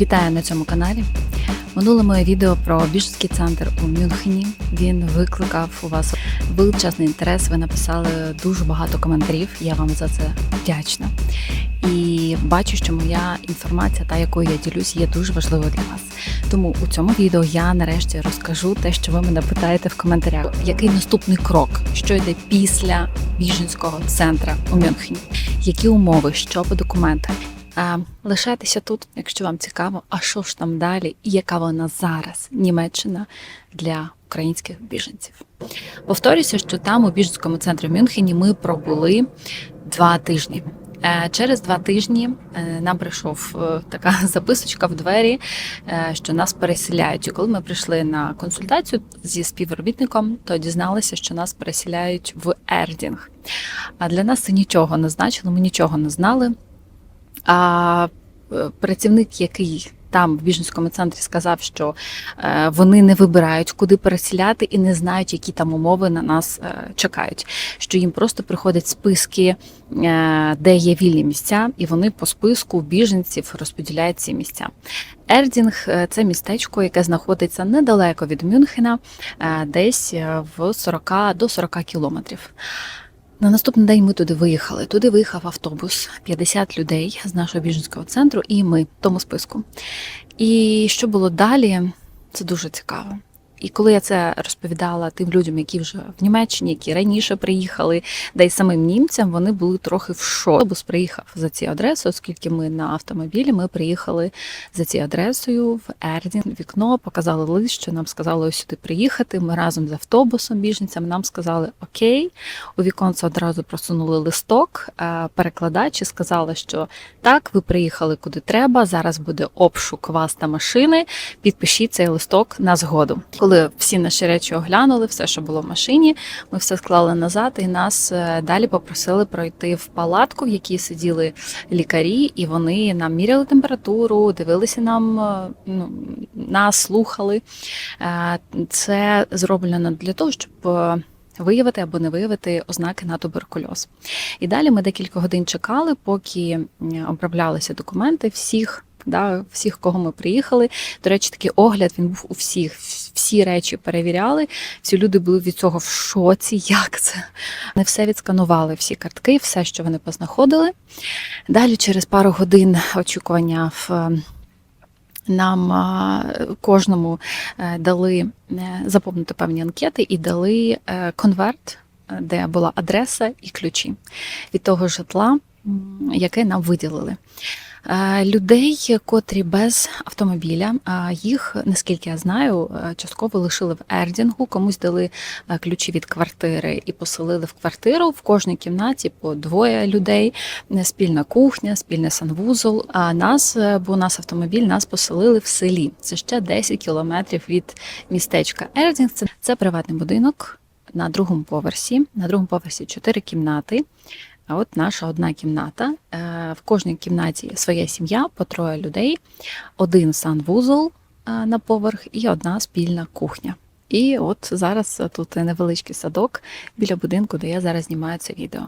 Вітаю на цьому каналі. Минуле моє відео про біженський центр у Мюнхені. Він викликав у вас величезний інтерес. Ви написали дуже багато коментарів. Я вам за це вдячна. І бачу, що моя інформація, та якою я ділюсь, є дуже важливою для вас. Тому у цьому відео я нарешті розкажу те, що ви мене питаєте в коментарях. Який наступний крок, що йде після біженського центру у Мюнхені? Які умови, що по документах? Лишайтеся тут, якщо вам цікаво, а що ж там далі, і яка вона зараз Німеччина для українських біженців. Повторюся, що там у біженському центрі в Мюнхені ми пробули два тижні. Е, Через два тижні е, нам прийшов е, така записочка в двері, що нас переселяють. І коли ми прийшли на консультацію зі співробітником, то дізналися, що нас переселяють в Ердінг. А для нас це нічого не значило, ми нічого не знали. А е, працівник, який там в біженському центрі сказав, що е, вони не вибирають, куди переселяти, і не знають, які там умови на нас е, чекають. Що їм просто приходять списки, де є вільні місця, і вони по списку біженців розподіляють ці місця. Ердінг це містечко, яке знаходиться недалеко від Мюнхена, десь в 40 до 40 кілометрів. На наступний день ми туди виїхали. Туди виїхав автобус, 50 людей з нашого біженського центру, і ми в тому списку. І що було далі, це дуже цікаво. І коли я це розповідала тим людям, які вже в Німеччині, які раніше приїхали, да й самим німцям, вони були трохи в шоці. Автобус приїхав за цією адресою, оскільки ми на автомобілі, ми приїхали за цією адресою в Ердін. Вікно показали лист, що нам сказали ось сюди приїхати. Ми разом з автобусом біженцям нам сказали Окей. У віконце одразу просунули листок. Е, Перекладачі сказали, що так, ви приїхали куди треба. Зараз буде обшук вас та машини. Підпишіть цей листок на згоду. Коли всі наші речі оглянули, все, що було в машині, ми все склали назад, і нас е, далі попросили пройти в палатку, в якій сиділи лікарі, і вони нам міряли температуру, дивилися нам, е, ну, нас слухали. Е, Це зроблено для того, щоб. Виявити або не виявити ознаки на туберкульоз. І далі ми декілька годин чекали, поки оброблялися документи всіх, да, всіх, кого ми приїхали. До речі, такий огляд він був у всіх. Всі речі перевіряли. Всі люди були від цього в шоці. Як це? Вони все відсканували, всі картки, все, що вони познаходили. Далі, через пару годин очікування в. е, Нам кожному е, дали е, заповнити певні анкети і дали е, конверт, е, де була адреса і ключі від того житла, яке нам виділили. Е, Людей, котрі без автомобіля, їх, наскільки я знаю, е, частково лишили в Ердінгу, комусь дали е, ключі від квартири і поселили в квартиру. В кожній кімнаті по двоє людей, спільна кухня, спільний санвузол. А нас, бо у нас автомобіль, нас поселили в селі. Це ще 10 кілометрів від містечка Ердінг. Це, це приватний будинок на другому поверсі. На другому поверсі чотири кімнати. От наша одна кімната. Е, В кожній кімнаті своя сім'я, по троє людей, один санвузол е, на поверх і одна спільна кухня. І от зараз тут невеличкий садок біля будинку, де я зараз знімаю це відео.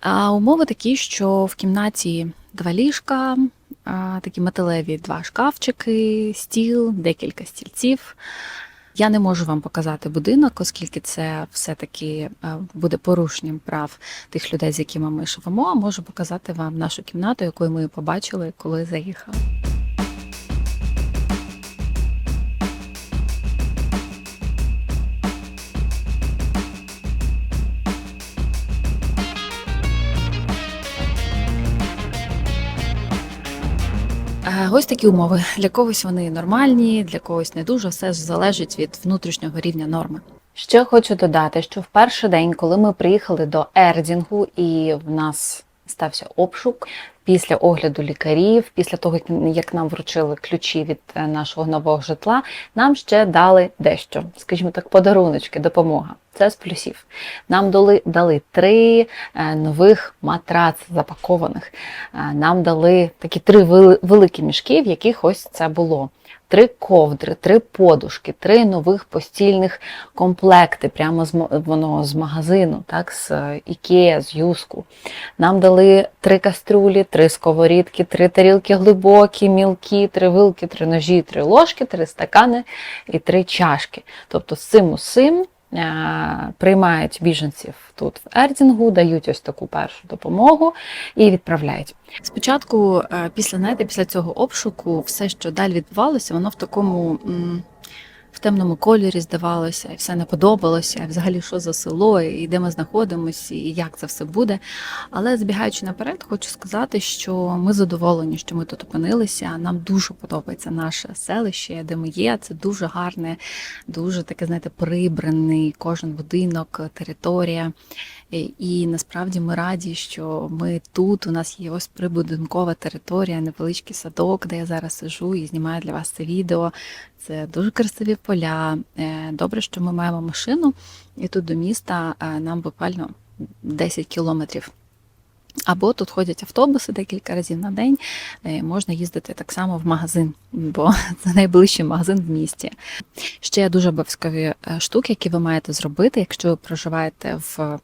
А умови такі, що в кімнаті два ліжка, такі металеві два шкафчики, стіл, декілька стільців. Я не можу вам показати будинок, оскільки це все-таки е, буде порушенням прав тих людей, з якими ми живемо. А можу показати вам нашу кімнату, яку ми побачили, коли заїхали. Ось такі умови. Для когось вони нормальні, для когось не дуже. Все ж залежить від внутрішнього рівня норми. Ще хочу додати, що в перший день, коли ми приїхали до Ердінгу, і в нас стався обшук після огляду лікарів, після того, як- нам вручили ключі від е, нашого нового житла, нам ще дали дещо, скажімо так, подаруночки, допомога. Це з плюсів. Нам дали, дали три е, нових матраци запакованих. Е, Нам дали такі три великі мішки, в яких ось це було. Три ковдри, три подушки, три нових постільних комплекти, прямо з воно з магазину, так, з е, Ікея, з Юску. Нам дали три кастрюлі, три сковорідки, три тарілки глибокі, мілкі, три вилки, три ножі, три ложки, три стакани і три чашки. Тобто з цим усім приймають біженців тут в Ердінгу, дають ось таку першу допомогу і відправляють. Спочатку, е, після знаєте, після цього обшуку, все, що далі відбувалося, воно в такому. В темному кольорі здавалося, і все не подобалося, і взагалі що за село, і де ми знаходимося, і як це все буде. Але збігаючи наперед, хочу сказати, що ми задоволені, що ми тут опинилися. Нам дуже подобається наше селище, де ми є. Це дуже гарне, дуже таке, знаєте, прибраний кожен будинок, територія. І, насправді ми раді, що ми тут. У нас є ось прибудинкова територія, невеличкий садок, де я зараз сижу і знімаю для вас це відео. Це дуже красиві поля. Е, Добре, що ми маємо машину, і тут до міста е, нам буквально 10 кілометрів. Або тут ходять автобуси декілька разів на день. Е, Можна їздити так само в магазин, бо це найближчий магазин в місті. Ще дуже обов'язкові штуки, які ви маєте зробити, якщо ви проживаєте в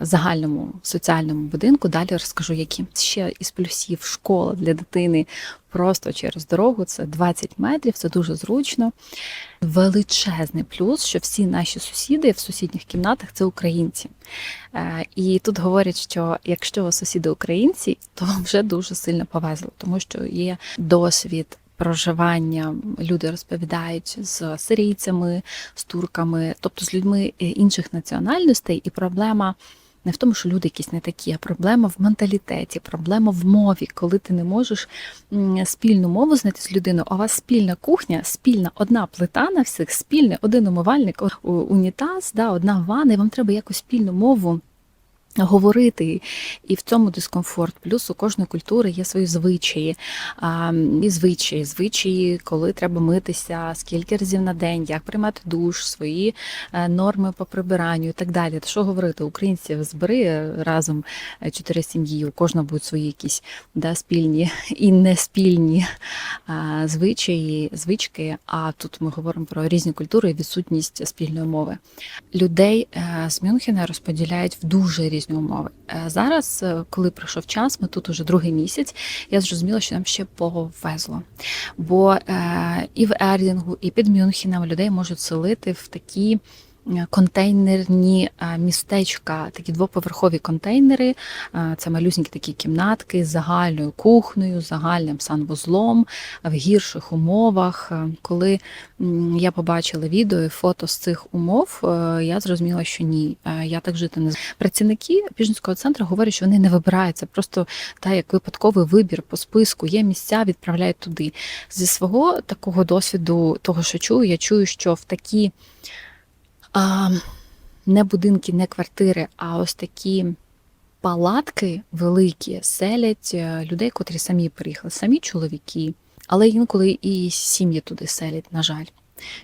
загальному соціальному будинку. Далі розкажу, які ще із плюсів школа для дитини просто через дорогу. Це 20 метрів, це дуже зручно. Величезний плюс, що всі наші сусіди в сусідніх кімнатах це українці. Е, І тут говорять, що якщо сусіди українці, то вам вже дуже сильно повезло, тому що є досвід. Проживання люди розповідають з сирійцями, з турками, тобто з людьми е, інших національностей, і проблема не в тому, що люди якісь не такі, а проблема в менталітеті, проблема в мові, коли ти не можеш спільну мову знайти з людиною. А у вас спільна кухня, спільна одна плита на всіх, спільний один умивальник, унітаз, да, одна ванна, і вам треба якусь спільну мову. Говорити і в цьому дискомфорт. Плюс у кожної культури є свої звичаї. А, і звичаї, звичаї, коли треба митися, скільки разів на день, як приймати душ, свої е, норми по прибиранню і так далі. Що говорити, українців збери разом е, чотири сім'ї, у кожного будуть свої якісь да, спільні і не спільні а, звичаї, звички. А тут ми говоримо про різні культури і відсутність спільної мови. Людей е, з Мюнхена розподіляють в дуже різні умови. Е, Зараз, е, коли пройшов час, ми тут уже другий місяць. Я зрозуміла, що нам ще повезло. Бо е, і в Ердінгу, і під Мюнхеном людей можуть селити в такі. Е, Контейнерні е, містечка, такі двоповерхові контейнери. Е, Це малюсенькі такі кімнатки з загальною кухнею, загальним санвузлом в гірших умовах. Коли я побачила відео і фото з цих умов, я зрозуміла, що ні, я так жити не працівники біженського центру говорять, що вони не вибирають. Це просто та як випадковий вибір по списку. Є місця, відправляють туди. Зі свого такого досвіду, того, що чую, я чую, що в такі а, не будинки, не квартири, а ось такі. Палатки великі селять е, людей, котрі самі приїхали, самі чоловіки, але інколи і сім'ї туди селять, на жаль.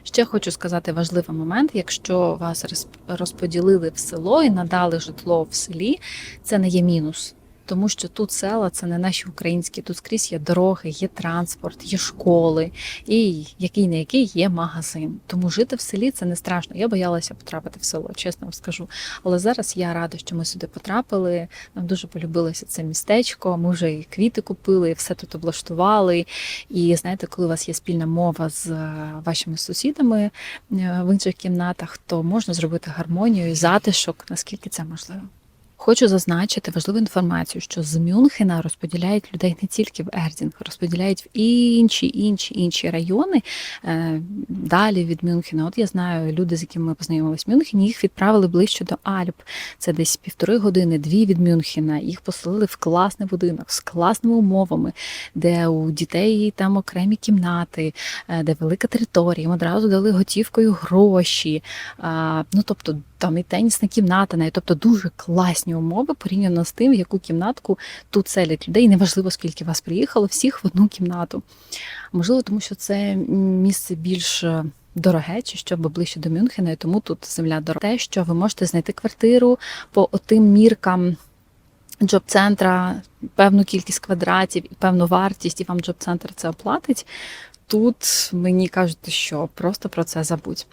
Ще хочу сказати важливий момент: якщо вас роз- розподілили в село і надали житло в селі, це не є мінус. Тому що тут села це не наші українські, тут скрізь є дороги, є транспорт, є школи, і який не який є магазин. Тому жити в селі це не страшно. Я боялася потрапити в село, чесно вам скажу. Але зараз я рада, що ми сюди потрапили. Нам дуже полюбилося це містечко. Ми вже і квіти купили, і все тут облаштували. І знаєте, коли у вас є спільна мова з е, вашими сусідами е, в інших кімнатах, то можна зробити гармонію і затишок, наскільки це можливо. Хочу зазначити важливу інформацію, що з Мюнхена розподіляють людей не тільки в Ердінг, розподіляють в інші інші інші райони е, далі від Мюнхена. От я знаю, люди, з якими ми познайомилися в Мюнхені, їх відправили ближче до Альп. Це десь півтори години, дві від Мюнхена. Їх поселили в класний будинок з класними умовами, де у дітей там окремі кімнати, е, де велика територія. Їм одразу дали готівкою гроші. Ну тобто там і тенісна кімната, навіть тобто дуже класні умови порівняно з тим, в яку кімнатку тут селять людей. Неважливо, скільки вас приїхало, всіх в одну кімнату. Можливо, тому що це місце більш е, дороге, чи щоб ближче до Мюнхена, і тому тут земля дорога. Те, що ви можете знайти квартиру по отим міркам джоб-центра, певну кількість квадратів і певну вартість, і вам джоб-центр це оплатить. Тут мені кажуть, що просто про це забудь.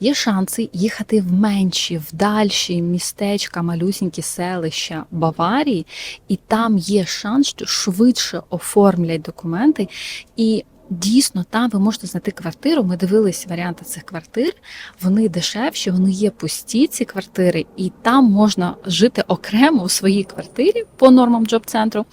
Є шанси їхати в менші, в дальші містечка, малюсінькі селища Баварії, і там є шанс, що швидше оформлять документи. І дійсно там ви можете знайти квартиру. Ми дивились варіанти цих квартир. Вони дешевші, вони є пусті, ці квартири, і там можна жити окремо у своїй квартирі по нормам джоб-центру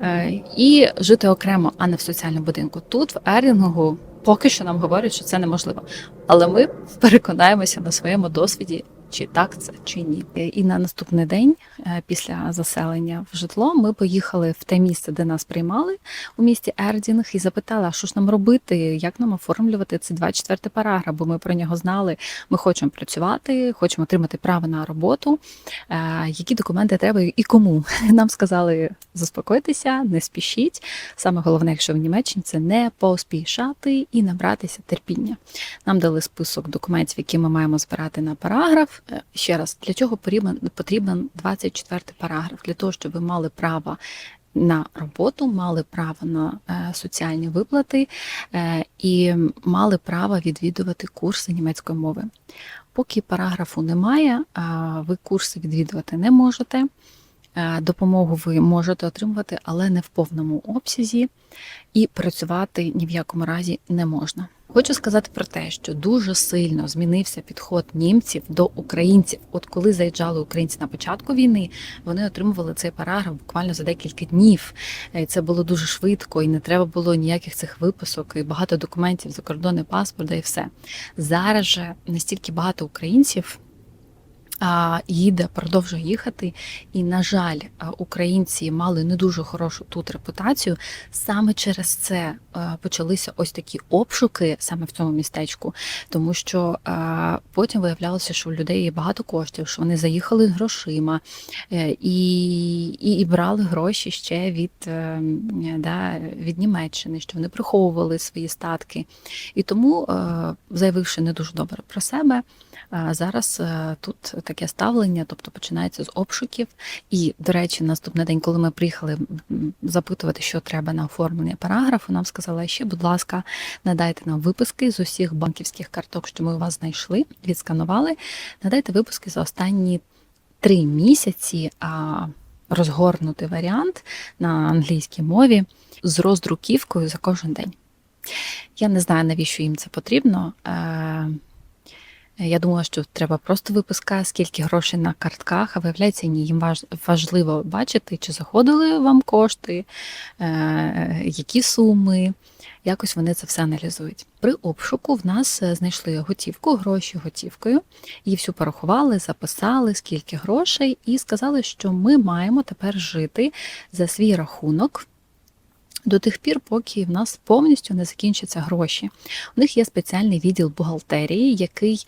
е, і жити окремо, а не в соціальному будинку. Тут в Ерінгу поки що нам говорять, що це неможливо. Але ми переконаємося на своєму досвіді, чи так це, чи ні. І на наступний день, е, після заселення в житло, ми поїхали в те місце, де нас приймали у місті Ердінг, і запитали, а що ж нам робити, як нам оформлювати цей 24 параграф, бо ми про нього знали. Ми хочемо працювати, хочемо отримати право на роботу. Е, Які документи треба і кому? Нам сказали заспокойтеся, не спішіть. Саме головне, якщо в Німеччині, це не поспішати і набратися терпіння. Нам дали список документів, які ми маємо збирати на параграф. Е, Ще раз, для чого потрібен, потрібен 24 параграф? Для того, щоб ви мали право на роботу, мали право на е, соціальні виплати е, і мали право відвідувати курси німецької мови. Поки параграфу немає, ви курси відвідувати не можете. Е, Допомогу ви можете отримувати, але не в повному обсязі, і працювати ні в якому разі не можна. Хочу сказати про те, що дуже сильно змінився підход німців до українців. От коли заїжджали українці на початку війни, вони отримували цей параграф буквально за декілька днів. Е, Це було дуже швидко, і не треба було ніяких цих виписок, і багато документів, закордонний паспорт, і все. Зараз же настільки багато українців їде, продовжує їхати. І, на жаль, українці мали не дуже хорошу тут репутацію. Саме через це почалися ось такі обшуки саме в цьому містечку, тому що потім виявлялося, що у людей є багато коштів, що вони заїхали грошима е, і, і, і брали гроші ще від, е, да, від Німеччини, що вони приховували свої статки. І тому, е, заявивши не дуже добре про себе, Зараз тут таке ставлення, тобто починається з обшуків. І, до речі, наступний день, коли ми приїхали запитувати, що треба на оформлення параграфу, нам сказали, ще, будь ласка, надайте нам виписки з усіх банківських карток, що ми у вас знайшли, відсканували. Надайте виписки за останні три місяці. А розгорнутий варіант на англійській мові з роздруківкою за кожен день. Я не знаю, навіщо їм це потрібно. Я думала, що треба просто виписка, скільки грошей на картках, а виявляється, ні, їм важливо бачити, чи заходили вам кошти, е, які суми. Якось вони це все аналізують. При обшуку в нас е, знайшли готівку, гроші готівкою, її всю порахували, записали, скільки грошей, і сказали, що ми маємо тепер жити за свій рахунок до тих пір, поки в нас повністю не закінчаться гроші. У них є спеціальний відділ бухгалтерії, який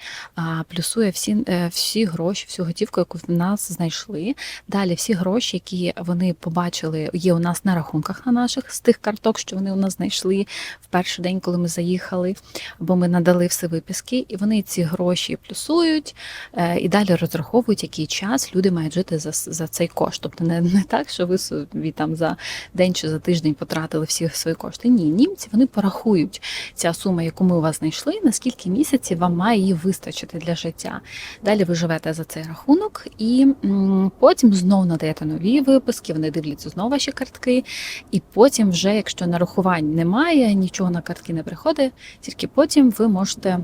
плюсує всі, е, всі гроші, всю готівку, яку в нас знайшли. Далі всі гроші, які вони побачили, є у нас на рахунках на наших з тих карток, що вони у нас знайшли в перший день, коли ми заїхали, бо ми надали всі виписки, і вони ці гроші плюсують е, і далі розраховують, який час люди мають жити за, за цей кошт. Тобто не, не так, що ви собі там за день чи за тиждень потратили всі свої кошти. Ні, німці вони порахують ця сума, яку ми у вас знайшли, наскільки місяців вам має її вистачити для життя. Далі ви живете за цей рахунок, і потім знов надаєте нові виписки, вони дивляться знову ваші картки. І потім, вже якщо нарахувань немає, нічого на картки не приходить, тільки потім ви можете.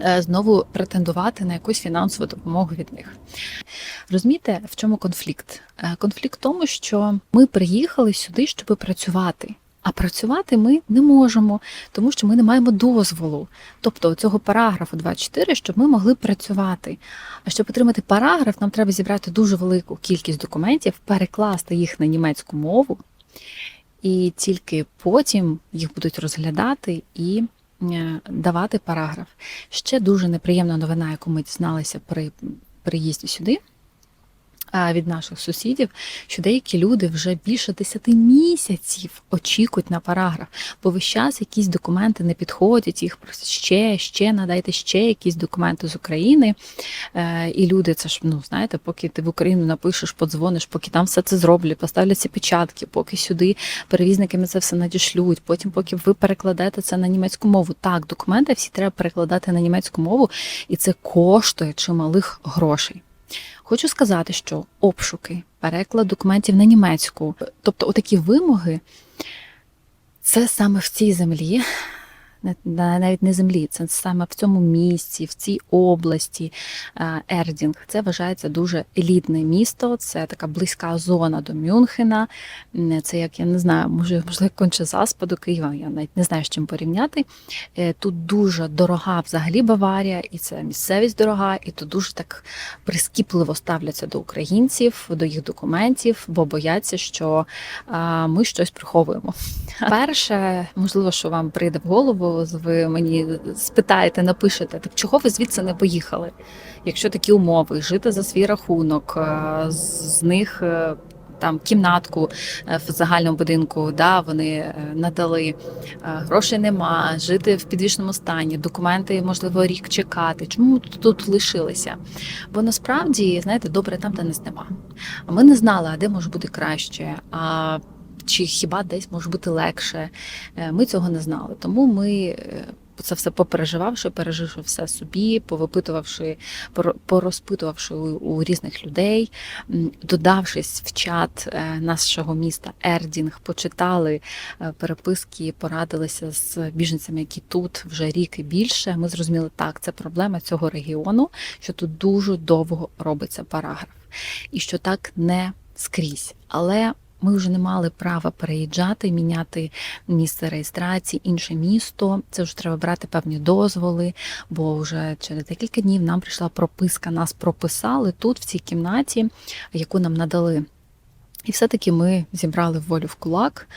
Е, Знову претендувати на якусь фінансову допомогу від них. Розумієте, в чому конфлікт? Е, Конфлікт в тому, що ми приїхали сюди, щоб працювати. А працювати ми не можемо, тому що ми не маємо дозволу. Тобто цього параграфу 24, щоб ми могли працювати. А щоб отримати параграф, нам треба зібрати дуже велику кількість документів, перекласти їх на німецьку мову, і тільки потім їх будуть розглядати і давати параграф. Ще дуже неприємна новина, яку ми дізналися при приїзді сюди. Від наших сусідів, що деякі люди вже більше 10 місяців очікують на параграф, бо весь час якісь документи не підходять, їх просять ще, ще надайте ще якісь документи з України. Е, І люди, це ж ну знаєте, поки ти в Україну напишеш, подзвониш, поки там все це зроблять, поставлять ці печатки, поки сюди перевізниками це все надішлють. Потім, поки ви перекладете це на німецьку мову. Так, документи всі треба перекладати на німецьку мову, і це коштує чималих грошей. Хочу сказати, що обшуки, переклад документів на німецьку, тобто отакі вимоги, це саме в цій землі, навіть не землі, це саме в цьому місці, в цій області Ердінг. Це вважається дуже елітне місто, це така близька зона до Мюнхена. Це як я не знаю, може, можливо, конче заспа до Києва. Я навіть не знаю, з чим порівняти. Е, Тут дуже дорога взагалі Баварія, і це місцевість дорога, і тут дуже так прискіпливо ставляться до українців, до їх документів, бо бояться, що ми щось приховуємо. Перше, можливо, що вам прийде в голову, ви мені спитаєте, напишете, так чого ви звідси не поїхали? Якщо такі умови, жити за свій рахунок, е, з них. е, Там кімнатку е, в загальному будинку, да, вони надали, грошей нема, жити в підвішеному стані, документи, можливо, рік чекати. Чому тут лишилися? Бо насправді, знаєте, добре там, де нас нема. А ми не знали, а де може бути краще. А чи хіба десь може бути легше? Е, Ми цього не знали. Тому ми е, це все попереживавши, переживши все собі, повипитувавши, порозпитувавши у, у різних людей, додавшись в чат е, нашого міста Ердінг, почитали переписки, порадилися з біженцями, які тут вже рік і більше. Ми зрозуміли, так, це проблема цього регіону, що тут дуже довго робиться параграф, і що так не скрізь. Але ми вже не мали права переїжджати, міняти місце реєстрації, інше місто. Це вже треба брати певні дозволи, бо вже через декілька днів нам прийшла прописка. Нас прописали тут, в цій кімнаті, яку нам надали. І все-таки ми зібрали волю в кулак,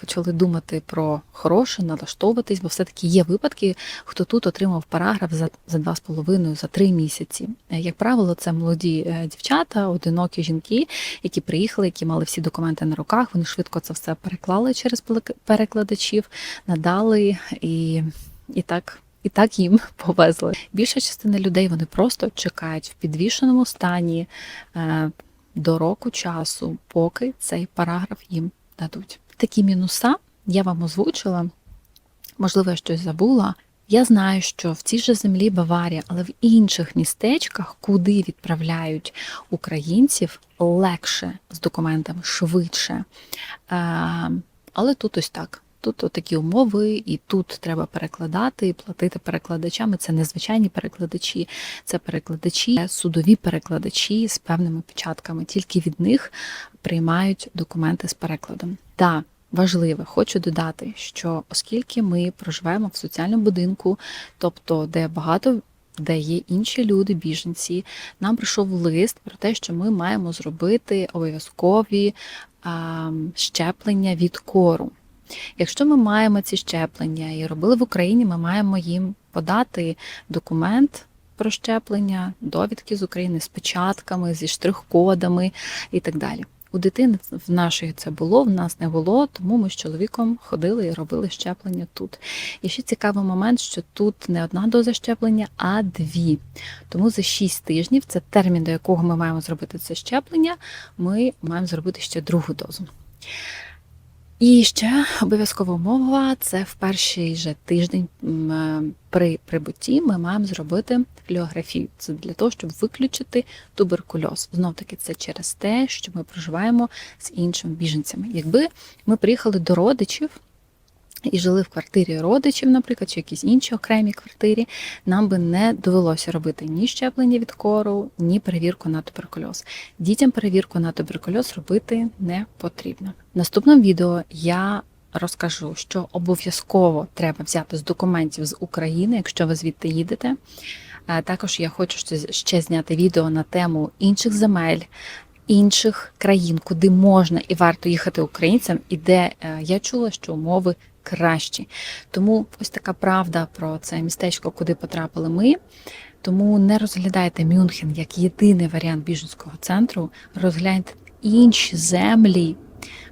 почали думати про хороше, налаштовуватись, бо все-таки є випадки, хто тут отримав параграф за, два з половиною, за три місяці. Е, Як правило, це молоді е, дівчата, одинокі жінки, які приїхали, які мали всі документи на руках. Вони швидко це все переклали через перекладачів, надали і, і так. І так їм повезли. Більша частина людей вони просто чекають в підвішеному стані е, до року часу, поки цей параграф їм дадуть. Такі мінуса я вам озвучила. Можливо, я щось забула. Я знаю, що в цій же землі Баварія, але в інших містечках, куди відправляють українців, легше з документами, швидше. Е, Але тут ось так. Тут такі умови, і тут треба перекладати, і платити перекладачам. І Це не звичайні перекладачі, це перекладачі, судові перекладачі з певними печатками. Тільки від них приймають документи з перекладом. Та важливе, хочу додати, що оскільки ми проживаємо в соціальному будинку, тобто де багато. Де є інші люди, біженці, нам прийшов лист про те, що ми маємо зробити обов'язкові щеплення від кору. Якщо ми маємо ці щеплення і робили в Україні, ми маємо їм подати документ про щеплення, довідки з України з печатками, зі штрих-кодами і так далі. У дитини в нашої це було, в нас не було, тому ми з чоловіком ходили і робили щеплення тут. І ще цікавий момент, що тут не одна доза щеплення, а дві. Тому за 6 тижнів, це термін, до якого ми маємо зробити це щеплення, ми маємо зробити ще другу дозу. І ще обов'язкова умова це в перший же тиждень е, при прибутті ми маємо зробити фліографію. Це для того, щоб виключити туберкульоз. Знов таки це через те, що ми проживаємо з іншими біженцями. Якби ми приїхали до родичів. І жили в квартирі родичів, наприклад, чи якісь інші окремій квартирі, нам би не довелося робити ні щеплення від кору, ні перевірку на туберкульоз. Дітям перевірку на туберкульоз робити не потрібно. Наступному відео я розкажу, що обов'язково треба взяти з документів з України, якщо ви звідти їдете. Е, Також я хочу ще зняти відео на тему інших земель. Інших країн, куди можна і варто їхати українцям, і де е, я чула, що умови кращі. Тому ось така правда про це містечко, куди потрапили ми. Тому не розглядайте Мюнхен як єдиний варіант біженського центру. Розгляньте інші землі,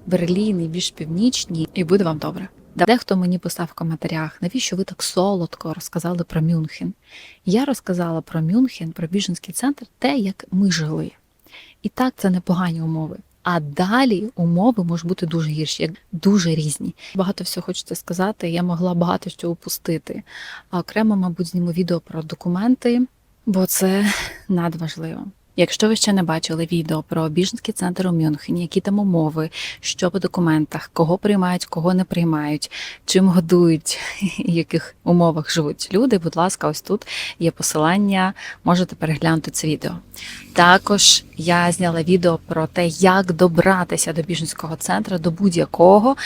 Берлін і більш північні, і буде вам добре. Дехто мені писав в коментарях, навіщо ви так солодко розказали про Мюнхен. Я розказала про Мюнхен, про біженський центр, те, як ми жили. І так, це непогані умови. А далі умови можуть бути дуже гірші, дуже різні. Багато всього хочеться сказати. Я могла багато що упустити. А окремо, мабуть, зніму відео про документи, бо це надважливо. Якщо ви ще не бачили відео про біженський центр у Мюнхені, які там умови, що по документах, кого приймають, кого не приймають, чим годують, в яких умовах живуть люди, будь ласка, ось тут є посилання, можете переглянути це відео. Також я зняла відео про те, як добратися до біженського центру, до будь-якого,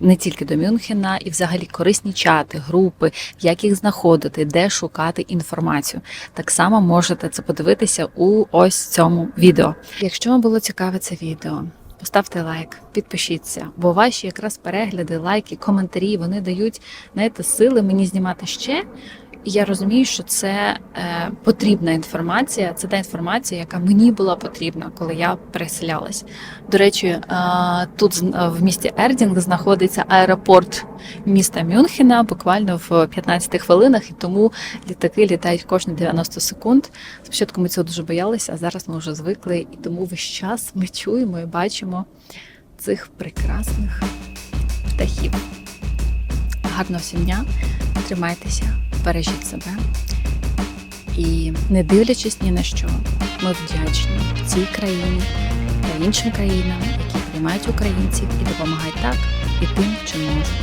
не тільки до Мюнхена, і взагалі корисні чати, групи, як їх знаходити, де шукати інформацію. Так само можете це подивитися у ось цьому відео. Якщо вам було цікаве це відео. Поставте лайк, підпишіться, бо ваші якраз перегляди, лайки, коментарі вони дають знаєте, сили мені знімати ще. Я розумію, що це е, потрібна інформація. Це та інформація, яка мені була потрібна, коли я переселялась. До речі, е, тут в місті Ердінг знаходиться аеропорт міста Мюнхена, буквально в 15 хвилинах, і тому літаки літають кожні 90 секунд. Спочатку ми цього дуже боялися, а зараз ми вже звикли, і тому весь час ми чуємо і бачимо цих прекрасних птахів. Гарного всім дня, тримайтеся, бережіть себе. І не дивлячись ні на що, ми вдячні цій країні та іншим країнам, які приймають українців і допомагають так і тим, чим можуть.